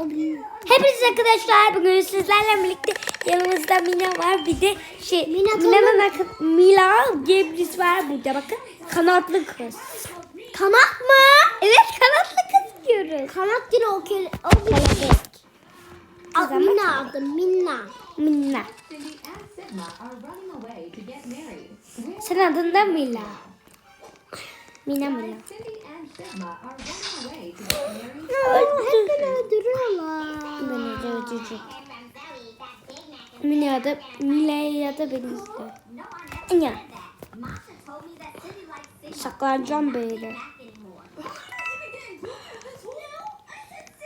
Hepiniz arkadaşlar bugün sizlerle birlikte yanımızda Mina var bir de şey Mina Mina'nın Mila diye birisi var burada bakın kanatlı kız. Kanat mı? Evet kanatlı kız diyoruz. Kanat değil o kere. O bir. Ad. Minna adı. Mina. We're Senin adın da Mila. Mina Mila. Beni öldürüyorlar. Beni de öldürecek. Mina da Mila'ya da beni izle. Ya. Saklanacağım böyle.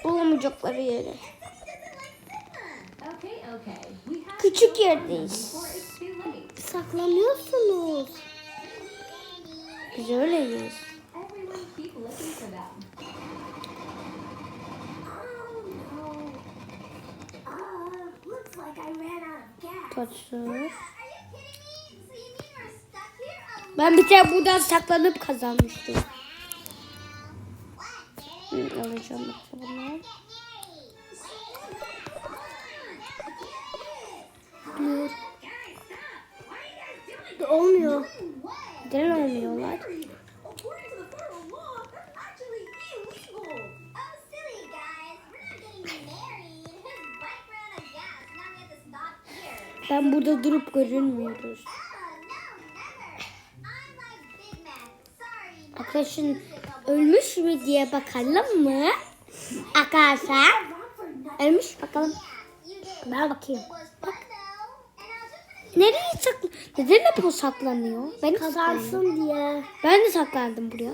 Bulamayacakları yere. Küçük yerdeyiz. Saklanıyorsunuz. Biz öyleyiz. Looking for them. Ben bir tane buradan saklanıp kazanmıştım. Alacağım yoksa bunu. Olmuyor. Neden olmuyorlar? Ben burada durup görünmüyoruz. Arkadaşın ölmüş mü diye bakalım mı? Arkadaşlar. Ölmüş bakalım. Ben bakayım. Gonna Nereye saklan? Neden hep o saklanıyor? Ben. Kazansın diye. Ben de saklandım buraya.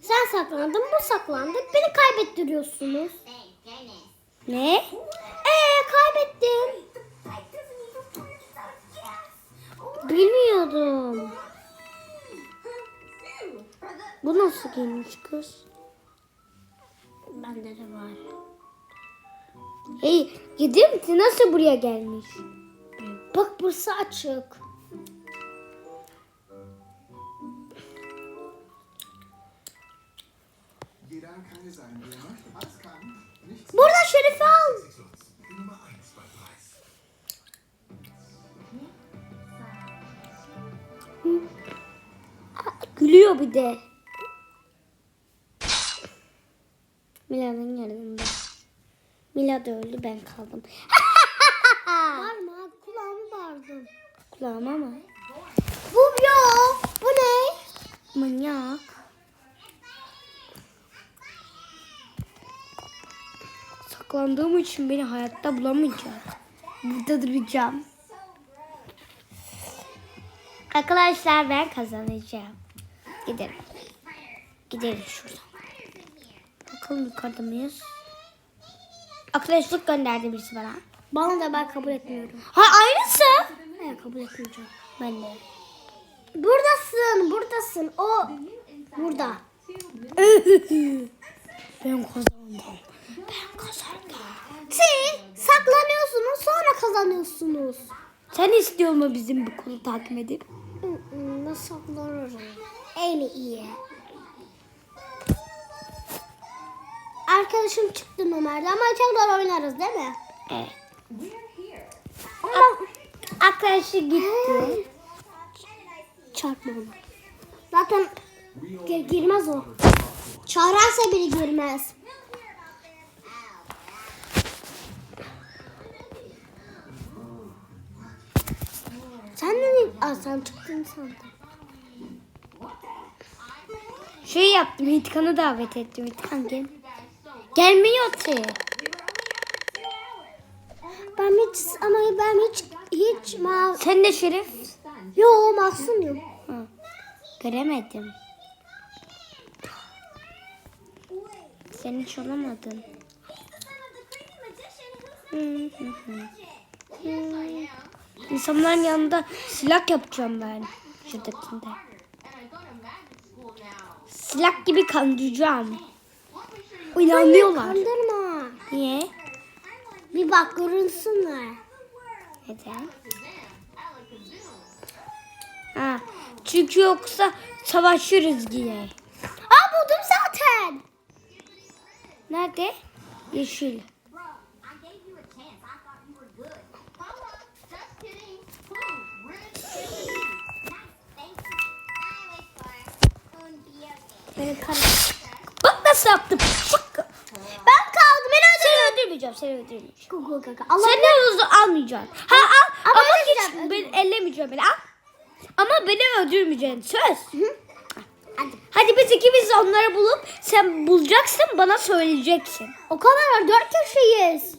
Sen saklandın, bu saklandı. Beni kaybettiriyorsunuz. Ne? Ee kaybettim. Bilmiyordum. Bu nasıl giymiş kız? Bende de var. Hey, yedim ki nasıl buraya gelmiş? Bak burası açık. Jeder kann es Gülüyor bir de. Mila'nın yanında. Mila da öldü ben kaldım. Bağırma kulağımı bağırdım. Kulağıma mı? Bu yok. Bu ne? Manyak. Saklandığım için beni hayatta bulamayacak. Burada duracağım. Arkadaşlar ben kazanacağım. Gidelim. Gidelim şuradan. Bakalım yukarıda mıyız? Arkadaşlık gönderdi birisi bana. Bana da ben kabul etmiyorum. Ha aynısı. Ben kabul etmeyeceğim. Ben de. Buradasın, buradasın. O burada. Ben kazandım. Ben kazandım. Siz saklanıyorsunuz sonra kazanıyorsunuz. Sen istiyor mu bizim bu konu takip edip? Ben saklanırım. En iyi. Arkadaşım çıktı Ömer'de ama tekrar oynarız değil mi? Evet. Ama Arkadaşı gitti. çarpma onu. Zaten gi- girmez o. Çağırırsa biri girmez. Sen de Aa, sen çıktın sandım. Şey yaptım. İtkan'ı davet ettim. İtkan gel. Gelmiyor ki. Ben hiç ama ben hiç hiç ma Sen de Şerif. Yo masum yok. Ha. Göremedim. Sen hiç olamadın. İnsanların yanında silah yapacağım ben. Şuradakinde. Silah gibi kandıracağım. İnanmıyorlar. Kandırma. Niye? Bir bak görünsünler. Neden? Ha, çünkü yoksa savaşırız yine. Aa buldum zaten. Nerede? Yeşil. Nasıl yaptım. Ben kaldım. Ben Seni öldürmeyeceğim. Seni öldürmeyeceğim. Google kaka. Allah Seni havuzu almayacağım. Ha al. Ama Ama, hiç ben ellemeyeceğim beni. Al. Ama beni öldürmeyeceksin. Söz. Hadi. Hadi biz ikimiz onları bulup sen bulacaksın bana söyleyeceksin. O kadar var. Dört kişiyiz.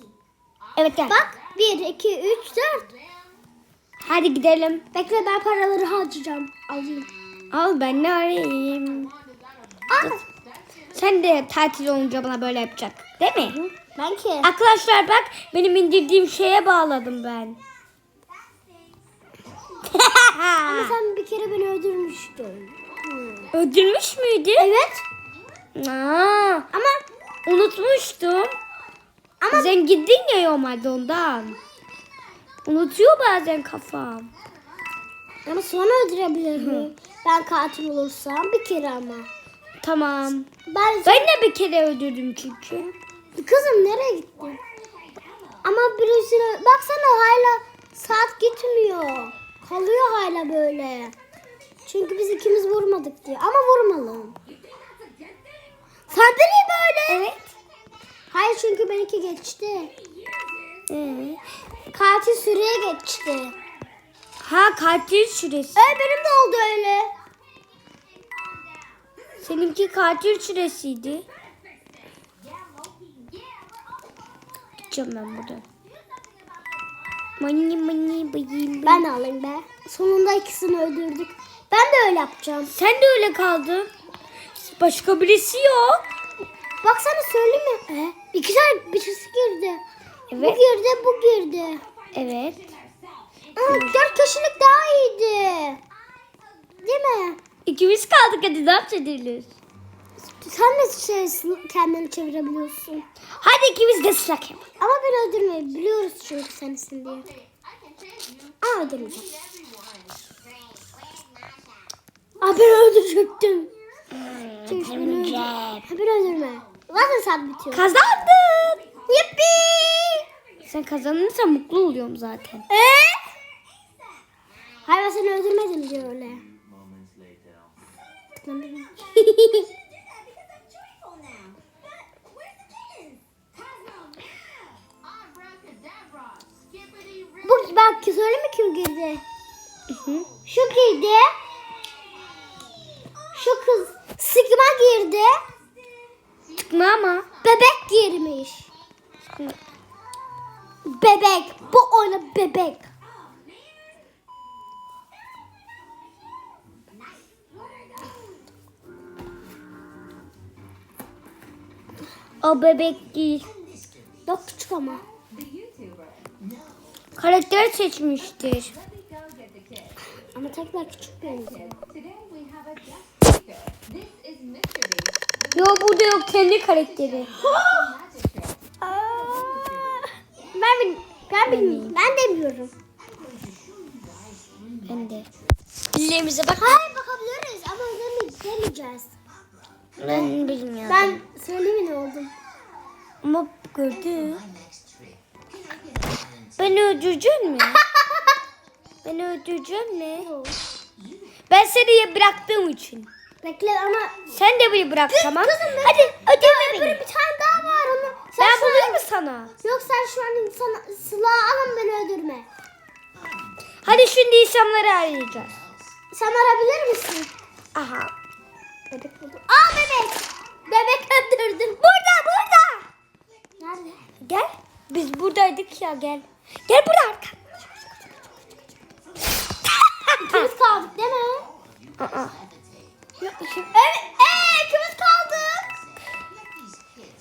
Evet gel. Bak. Bir, iki, üç, dört. Hadi gidelim. Bekle ben paraları harcayacağım. Alayım. Al ben ne arayayım. Aa, Sen de tatil olunca bana böyle yapacak. Değil mi? ben ki. Arkadaşlar bak benim indirdiğim şeye bağladım ben. Ama sen bir kere beni öldürmüştün. Hı. Öldürmüş müydü? Evet. Aa, Ama unutmuştum. Ama sen gittin ya normalde ondan. Unutuyor bazen kafam. ama sonra öldürebilirim. Ben katil olursam bir kere ama. Tamam. Ben, Ben de bir kere öldürdüm çünkü. kızım nereye gittin? Ama birisine baksana hala saat gitmiyor. Kalıyor hala böyle. Çünkü biz ikimiz vurmadık diye. Ama vurmalım. Niye böyle? Evet. Hayır çünkü benimki geçti. Ee, Katil süreye geçti. ha katil süresi. Ee, benim de oldu öyle. Seninki katil süresiydi. Gideceğim ben buradan. Mani mani bayım. Ben alayım be. Sonunda ikisini öldürdük. Ben de öyle yapacağım. Sen de öyle kaldın. Başka birisi yok. Baksana söyleyeyim mi? Ee, iki tane birisi girdi. Bu Evet. girdi, bu girdi. Evet. Aa, dört kişilik daha iyiydi. İkimiz kaldık hadi dans edelim. Sen de şey, kendini çevirebiliyorsun. Hadi ikimiz de slack yapalım. Ama beni öldürmeyi biliyoruz çünkü sensin diye. Aa öldürmeyeceğim. Aa ben öldürecektim. Çünkü beni öldür- Ha, beni öldürme. Zaten sen bitiyor. Kazandın. Yippi! Sen kazanırsan mutlu oluyorum zaten. Ee? Hayır ben seni öldürmedim diyor öyle. Rip. Bu bak söyleme kim girdi. Şu girdi. Şu kız Sigma girdi. Tıkma ama. Bebek girmiş. Bebek. Bu oyuna bebek. O bebek değil. Yok küçük ama. Karakter seçmiştir. Ama tekrar küçük benziyor. Yo burada yok kendi karakteri. Ben bil ben bilmiyorum. Ben demiyorum. Ben de. Dillerimize bak. Hayır bakabiliriz ama demeyeceğiz. Ben bilmiyorum. Ben söyleyeyim ne oldum. Ama gördü. Beni öldürecek mi? Beni öldürecek mi? Ben seni bıraktığım için. Bekle ama Sen de beni bırak tamam. Kızım ben- Hadi ödeme beni. bir tane daha var onu. Sen Ben bulayım mı sana? Yok sen şu an insan silah alın beni öldürme. Hadi şimdi insanları arayacağız. Sen arabilir misin? Aha. Bebek buldum. Aa bebek. Bebek öldürdün. Burada burada. Nerede? Gel. Biz buradaydık ya gel. Gel buraya arka. İkimiz kaldık değil mi? Aa. Yok. Evet. Ee, ikimiz kaldık.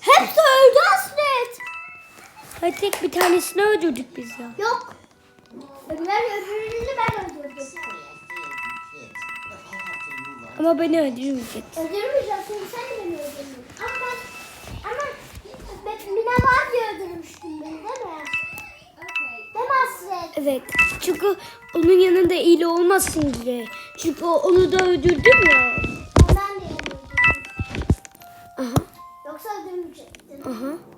Hepsi öldü Aslet. Hadi tek bir tanesini öldürdük biz ya. Yok. Öbürleri öbürünü ben öldürdüm. Ama beni öldürmeyecek. Öldürmeyeceğim sen de beni öldürdün. Ama ama Mina var diye öldürmüştün beni değil mi? Aslet? Evet. Çünkü onun yanında iyi olmasın diye. Çünkü onu da öldürdüm ya. Ben de öldürdüm. Aha. Yoksa öldürmeyecektin. Aha.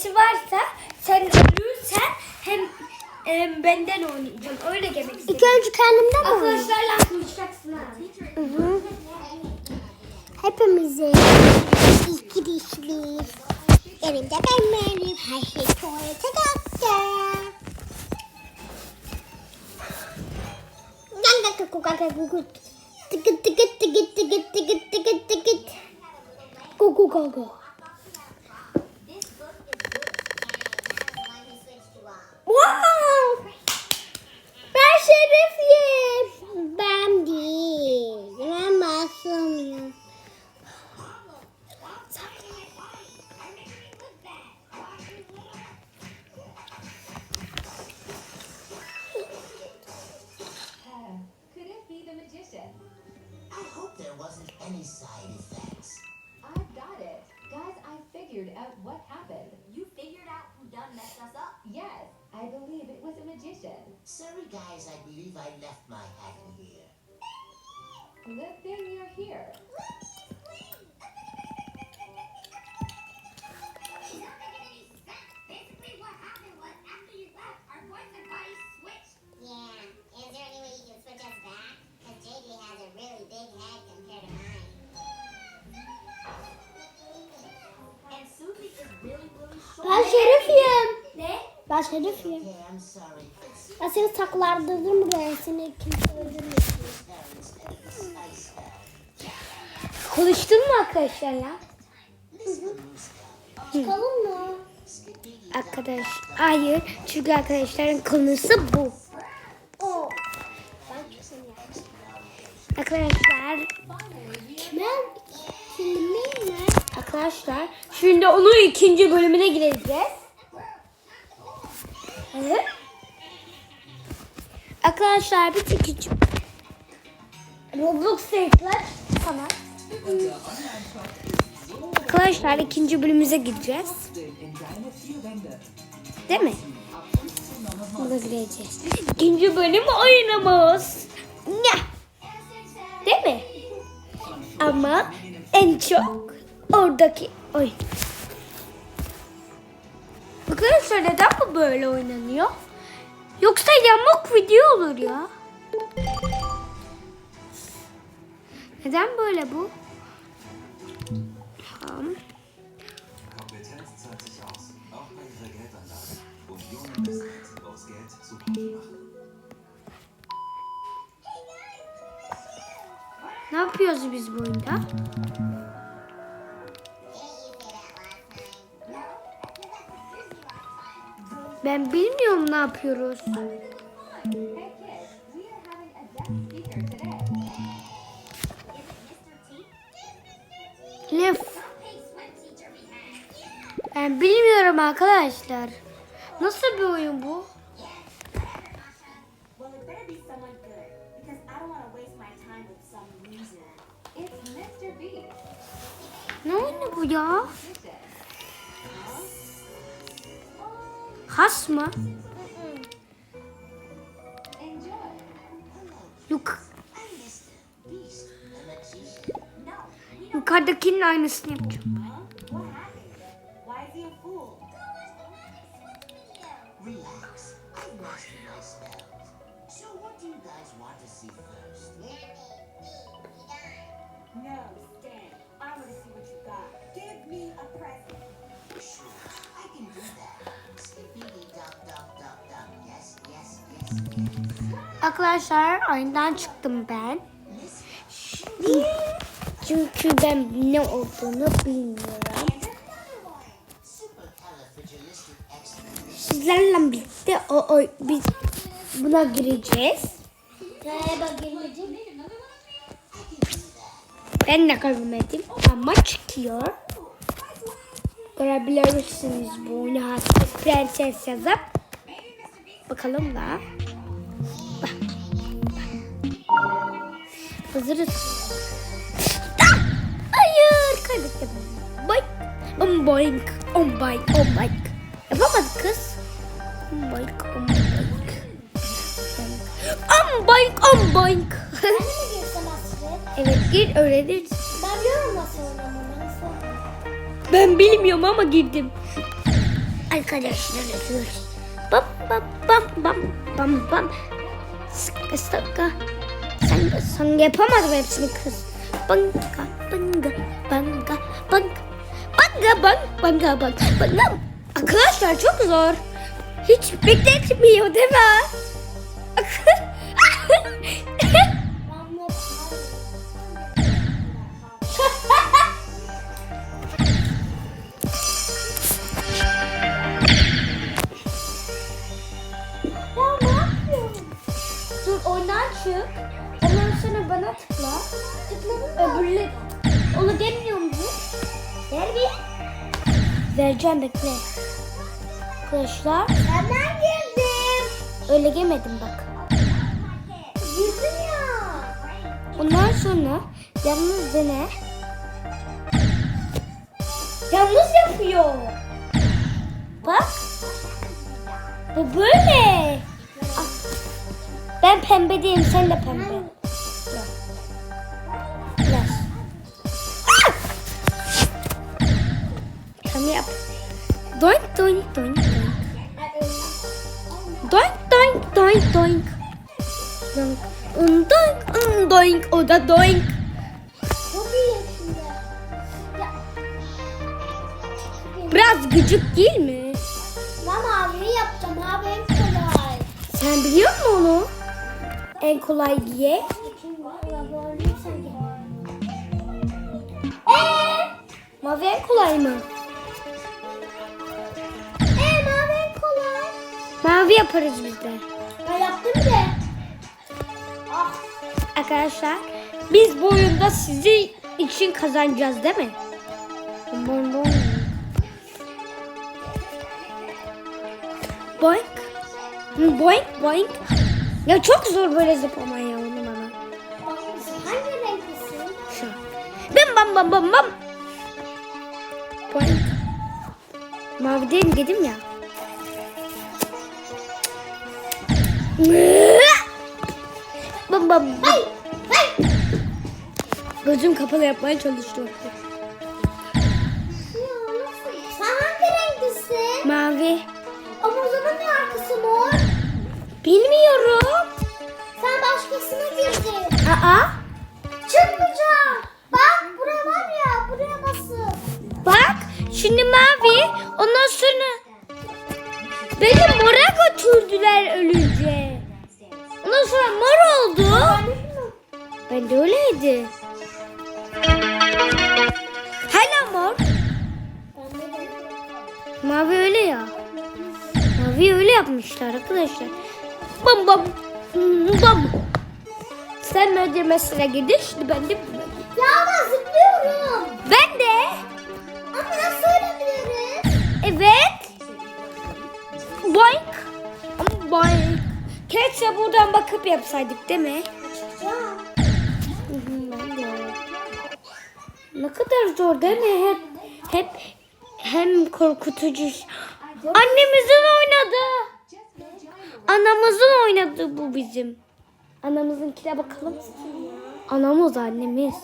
Birisi varsa sen ölürsen hem, hem benden oynayacağım. Öyle demek İlk istedim. önce kendimden mi oynayayım? Arkadaşlarla konuşacaksın ha. Hı hı. Hepimize. Elimde ben benim her şey tuvalete döktü. Ganga kuku gaga kuku. Tıkıt tıkıt tıkıt tıkıt tıkıt tıkıt tıkıt. Kuku gaga. Şerif ye. Ben değil. Ben any side effects. I got it. Guys, I figured out what happened. Believe it was a magician. Sorry, guys, I believe I left my hat in here. Good thing you're here. Ben I'm sorry. Ben seni saklardırdım buraya. Seni kimse öldürmesin. Konuştun mu arkadaşlarla? Çıkalım mı? Arkadaş, hayır. Çünkü arkadaşların konusu bu. Arkadaşlar, filmi ne? arkadaşlar şimdi onun ikinci bölümüne gireceğiz. Arkadaşlar bir ikinci Roblox seyirciler sana. Arkadaşlar ikinci bölümümüze gireceğiz. Değil mi? Buna gireceğiz. İkinci bölüm oynamamız. Ne? Değil mi? Ama en çok oradaki oyun. Arkadaşlar neden bu böyle oynanıyor? Yoksa yamuk video olur ya. Neden böyle bu? Tamam. Ne yapıyoruz biz bu oyunda? Ben bilmiyorum ne yapıyoruz. Lef. Ben bilmiyorum arkadaşlar. Nasıl bir oyun bu? Well, it better be Has mı? Yuk yukarıdakinin aynısını yapacağım. Oyundan çıktım ben. Çünkü ben ne olduğunu bilmiyorum. Sizlerle birlikte o, o biz buna gireceğiz. Ben de görmedim ama çıkıyor. Görebilirsiniz bu oyunu hasta prenses yazıp. Bakalım da. Hazırız. Ah! Hayır. kaybettim. Boink. Um boink. Um boink. Um boink. Yapamadık kız. Um boink. Um boink. Um boink. Um boink. Ben de mi girsem Aslı? evet gir öğreniriz. Ben biliyorum nasıl oynamamı. Nasıl? Ben bilmiyorum ama girdim. Arkadaşlar yapıyoruz. Bam bam bam bam bam bam. Sıkı sıkı. Sen, yapamadım hepsini kız. Banga banga banga banga. Banga bang banga bang banga. Arkadaşlar çok zor. Hiç bekletmiyor değil mi? Vereceğim bekle. Arkadaşlar Senden girdim. öyle yemedim bak. Girdim ya. Ondan sonra yalnız dene. Yalnız yapıyor. Bak. Bu böyle. Ah. Ben pembe değilim sen de pembe. Doink doink doink doink. Doink doink doink doink. Doink. O da doink. Biraz gıcık değil mi? Ben maviyi yapacağım. Abi en kolay. Sen biliyor musun onu? En kolay diye. Mavi en kolay mı? Mavi yaparız biz de. Ben yaptım bile. Ah. Arkadaşlar biz bu oyunda sizi için kazanacağız değil mi? Bom bom. Boink. Boink boink. Ya çok zor böyle zıplamayı ya onu bana. Hangi renklisin? Şu. Bim bam bam bam bam. Boink. Mavi değil dedim ya. Bam bam. Hay. Hay. Gözüm kapalı yapmaya çalıştım. Sen hangi renklisin? Mavi. Ama o zaman ne arkası mor? Bilmiyorum. Sen başkasına girdin. Aa. Çıkmayacağım. Bak buraya var ya buraya basın. Bak şimdi mavi. Ondan sonra beni mora götürdüler ölünce. Ondan sonra mor oldu. Ben de öyleydi. Hala mor. Mavi öyle ya. Mavi öyle yapmışlar arkadaşlar. Bam bam. Bam. Sen öldürmesine girdin şimdi ben de. Ya ben zıplıyorum. Ben de. Ama nasıl ölebiliriz? Evet. Boink. Boink. Keşke buradan bakıp yapsaydık değil mi? Ne kadar zor değil mi? Hep, hep hem korkutucu. Annemizin oynadı. Anamızın oynadı bu bizim. Anamızınkine bakalım. Anamız annemiz.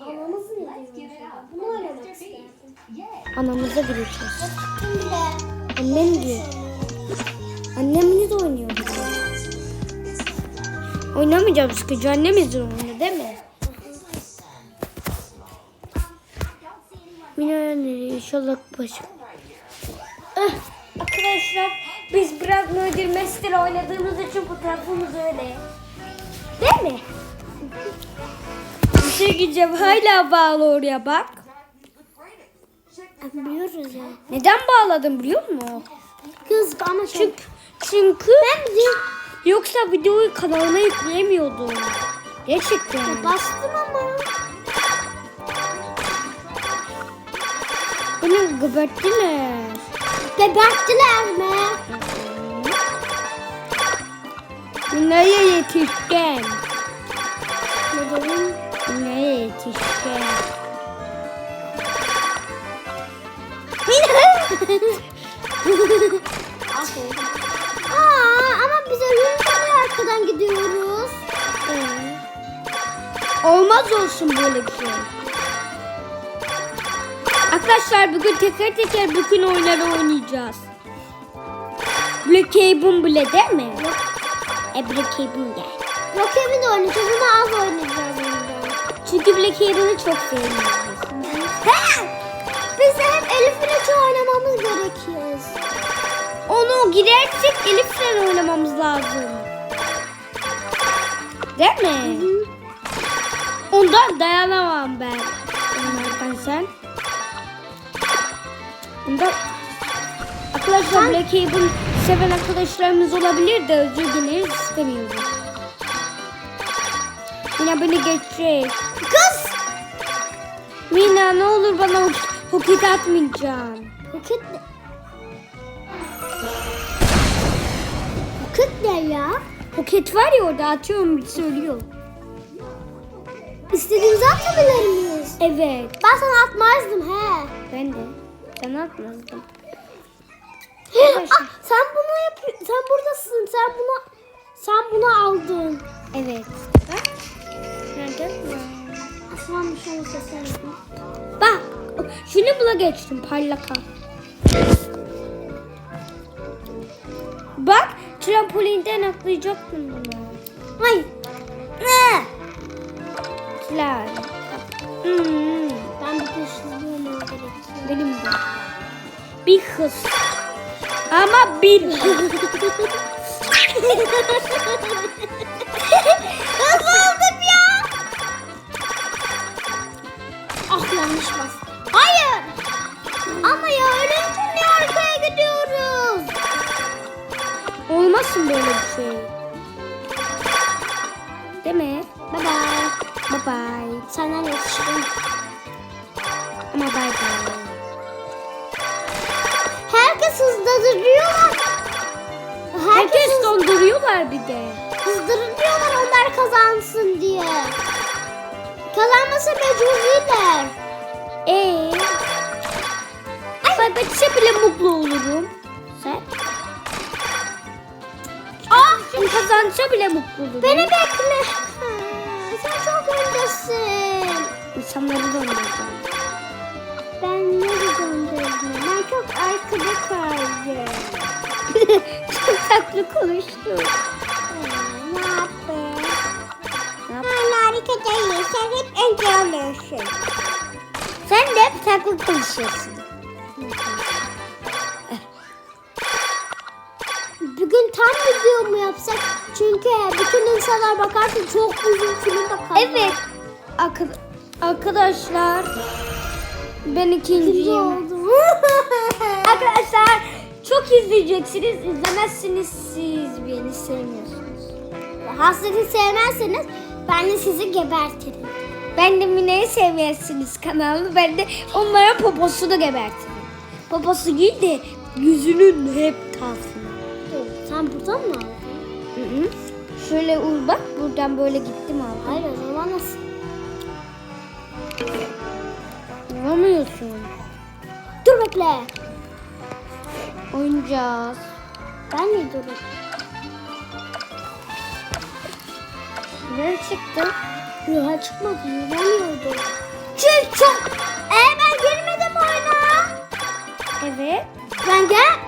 Anamız mı yedin? Bunu oynamak isterdim. Anamıza gireceğiz. Annem diyor. Annemle de oynuyor. Oynamayacağım sıkıcı annemizin oyunu değil mi? Mina nereye inşallah başım. Ah, arkadaşlar biz biraz Murder Master oynadığımız için fotoğrafımız öyle. Değil mi? Bir şey gideceğim hala bağlı oraya bak. Biliyoruz ya. Neden bağladım biliyor musun? Kız ama çok. Çünkü, çünkü Yoksa videoyu kanalıma yükleyemiyordum. Gerçekten. Ya bastım ama. Beni geberttiler. Geberttiler mi? Nereye yetişken? Ne dedim? Nereye yetişken? Aferin. Olmaz olsun böyle bir şey. Arkadaşlar bugün teker teker bütün oyunları oynayacağız. Black Cabin bile değil mi? E Black Cabin gel. De oynayacağız ama az oynayacağız ondan. Çünkü Black Cabin'i çok sevmiyoruz. He! Biz de hep Elif ile oynamamız gerekiyor. Onu girersek Elif'le oynamamız lazım. Değil mi? Ondan dayanamam ben. Onlardan sen. Ondan... Arkadaşlar Black Cabin seven arkadaşlarımız olabilir de özür dileriz istemiyoruz. Yine beni geçecek. Kız! Mina ne olur bana hoket atmayacaksın. Roket ne? Roket ne ya? Hoket var ya orada atıyorum bir söylüyor. İstediğimizi atabilir miyiz? Evet. Ben sana atmazdım he. Ben de. Sen atmazdın. ah, sen bunu yap sen buradasın. Sen bunu sen bunu aldın. Evet. Bak. Nerede? Aslan bir şey seslendim. Bak. Şunu bula geçtim parlaka. Bak trampolinden atlayacaktım bunu. Hayır. Ne? Slime. Hmm, Ben bir hırsızlığım gerekiyor. benim de. Bir hız. Ama bir Tatlı konuştun. Ne yapayım? Ne yap- Hala harika değil. Sen hep önce oluyorsun. Sen de hep tatlı konuşuyorsun. Bugün tam video mu yapsak? Çünkü bütün insanlar bakarsa çok uzun film bakarlar. Evet. Arka- arkadaşlar ben İkinci ikinciyim. Arkadaşlar çok izleyeceksiniz. İzlemezsiniz siz beni sevmiyorsunuz. Hasreti sevmezseniz ben de sizi gebertirim. Ben de Mine'yi sevmezsiniz kanalını. Ben de onlara poposunu gebertirim. Poposu değil de yüzünün hep. Dur, sen buradan mı aldın? Hı hı. Şöyle uy bak buradan böyle gittim abi. Hayır o zaman nasıl? Vuramıyorsun. Dur bekle. Oynayacağız. Ben niye duruyorum? Ne çıktı? Yuha çıkmadı. Yuhamıyordum. Çünkü çok... Ee ben girmedim oyuna. Evet. Ben gel...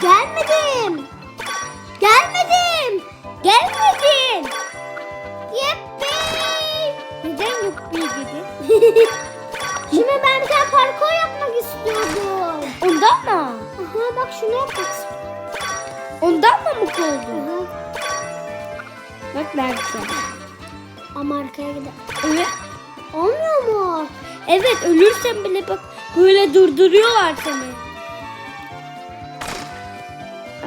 Gelmedim. Gelmedim. Gelmedim. Yeppi. Neden yok bir dedi? Şimdi ben bir tane parkur yapmak istiyordum. Ondan mı? Aha bak şunu istiyorum. Ondan mı mutlu oldun? Aha. Bak belki. Ama arkaya gidelim. Evet. Olmuyor mu? Evet ölürsen bile bak böyle durduruyorlar seni.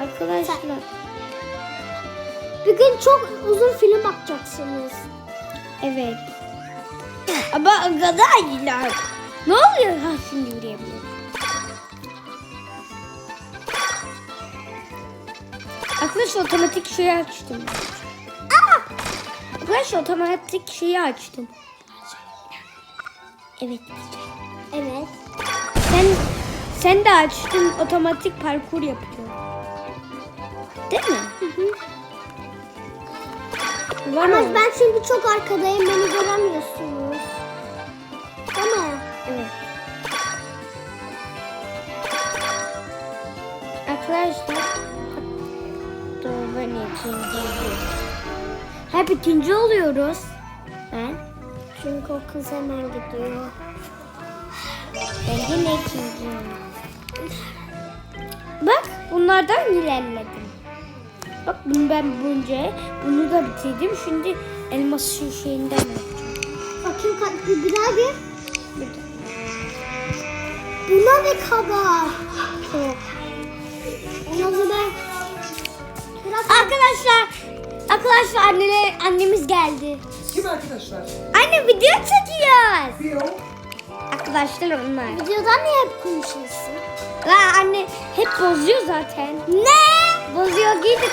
Arkadaşlar. Bir gün çok uzun film bakacaksınız. Evet. Ama iyiler. Ne oluyor? Ha şimdi yürüyebilirim. Arkadaşlar otomatik şeyi açtım. Aa! Arkadaşlar otomatik şeyi açtım. Evet. Evet. Sen Sen de açtın otomatik parkur yapıyor. Değil mi? Var Ama mı? ben çünkü çok arkadayım beni göremiyorsunuz. Değil mi? Evet. Arkadaşlar Ben ikinci. Hep ikinci oluyoruz. Ben. Çünkü o kız hemen gidiyor. Ben yine ikinciyim. Bak bunlardan ilerledim. Bak bunu ben bunca bunu da bitirdim. Şimdi elmas şu şeyinden yapacağım. Bakayım ka- bir, daha. Buna ne kadar? Çok. En azından Arkadaşlar arkadaşlar anneler annemiz geldi. Kim arkadaşlar? Anne video çekiyoruz. Theo. Arkadaşlar onlar. videodan niye hep konuşuyorsun? La anne hep bozuyor zaten. Ne? Bozuyor gidip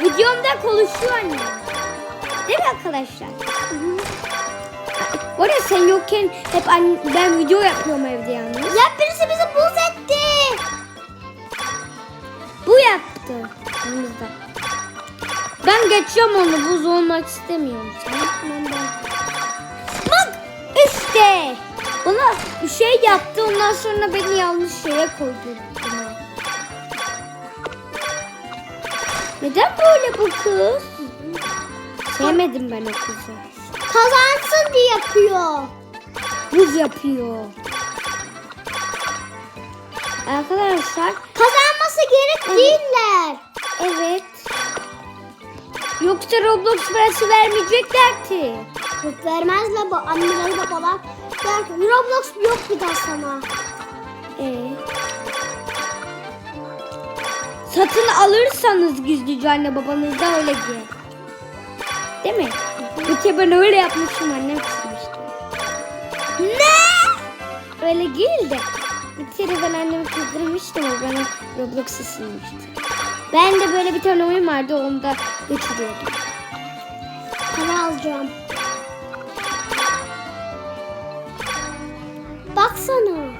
videomda konuşuyor anne. Değil mi arkadaşlar? Bu arada sen yokken hep anne, ben video yapıyorum evde yalnız. Ya birisi bizi etti. Bu yaptı yanımızda. Ben geçiyorum onu buz olmak istemiyorum. Sen Bak işte. Bana bir şey yaptı ondan sonra beni yanlış şeye koydu. Neden böyle bu kız? Sevmedim ben o kızı. Kazansın diye yapıyor. Buz yapıyor. Arkadaşlar gerek değiller. evet. Yoksa Roblox parası vermeyecekler ki. Yok vermezler bu anneler babalar. Der ki Roblox yok bir daha sana. Ee? Satın alırsanız gizlice anne babanız da öyle diye. Değil mi? Peki ben öyle yapmışım annem kızmıştı. Ne? Öyle değil de. Bir kere ben annemi kızdırmıştım o bana Roblox'u silmişti. Ben de böyle bir tane oyun vardı onda geçiriyordum. Para alacağım. Baksana.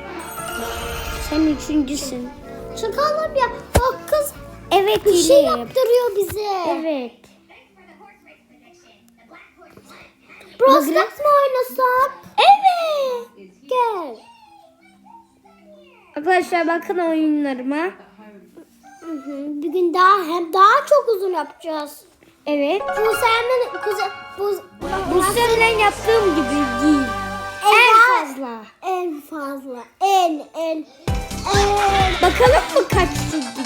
Sen üçüncüsün. Çıkalım ya. Bak kız Evet bir şey yaptırıyor bize. Evet. Brawl mı oynasak? Evet. Gel. Arkadaşlar bakın oyunlarıma. Bir gün daha hem daha çok uzun yapacağız. Evet. Bu senin kızı bu Bu seninle yaptığım gibi değil. en En fazla. En fazla. En en en. Bakalım mı kaç sürdü